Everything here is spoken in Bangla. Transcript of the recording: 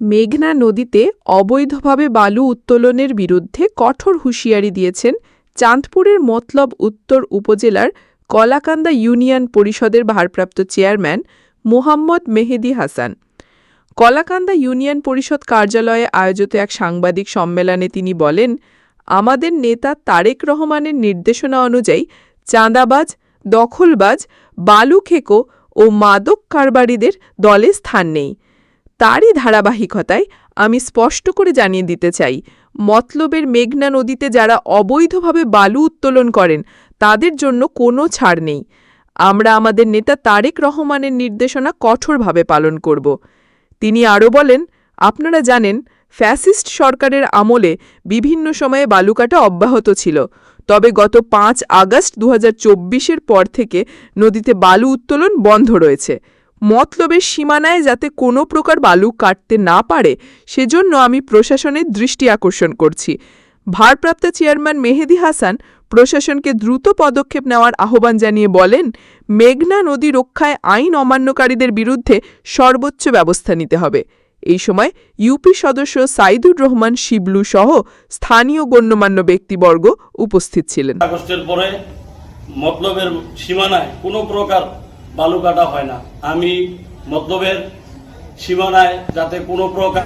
মেঘনা নদীতে অবৈধভাবে বালু উত্তোলনের বিরুদ্ধে কঠোর হুঁশিয়ারি দিয়েছেন চাঁদপুরের মতলব উত্তর উপজেলার কলাকান্দা ইউনিয়ন পরিষদের ভারপ্রাপ্ত চেয়ারম্যান মোহাম্মদ মেহেদি হাসান। কলাকান্দা ইউনিয়ন পরিষদ কার্যালয়ে আয়োজিত এক সাংবাদিক সম্মেলনে তিনি বলেন, আমাদের নেতা তারেক রহমানের নির্দেশনা অনুযায়ী চাঁদাবাজ, দখলবাজ, বালু খেকো ও মাদক কারবারিদের দলে স্থান নেই। তারই ধারাবাহিকতায় আমি স্পষ্ট করে জানিয়ে দিতে চাই, মতলবের মেঘনা নদীতে যারা অবৈধভাবে বালু উত্তোলন করেন, তাদের জন্য কোনো ছাড় নেই। আমরা আমাদের নেতা তারেক রহমানের নির্দেশনা কঠোরভাবে পালন করব। তিনি আরও বলেন, আপনারা জানেন, ফ্যাসিস্ট সরকারের আমলে বিভিন্ন সময়ে বালুকাটা অব্যাহত ছিল। তবে গত পাঁচ আগস্ট দু এর পর থেকে নদীতে বালু উত্তোলন বন্ধ রয়েছে। মতলবের সীমানায় যাতে কোনো প্রকার বালু কাটতে না পারে, সেজন্য আমি প্রশাসনের দৃষ্টি আকর্ষণ করছি। ভারপ্রাপ্ত চেয়ারম্যান মেহেদি হাসান প্রশাসনকে দ্রুত পদক্ষেপ নেওয়ার আহ্বান জানিয়ে বলেন, মেঘনা নদী রক্ষায় আইন অমান্যকারীদের বিরুদ্ধে সর্বোচ্চ ব্যবস্থা নিতে হবে। এই সময় ইউপি সদস্য সাইদুর রহমান শিবলু সহ স্থানীয় গণ্যমান্য ব্যক্তিবর্গ উপস্থিত ছিলেন। আগস্টের পরে মতলবের সীমানায় কোনো প্রকার বালু কাটা হয় না। আমি মতলবের সীমানায় যাতে কোনো প্রকার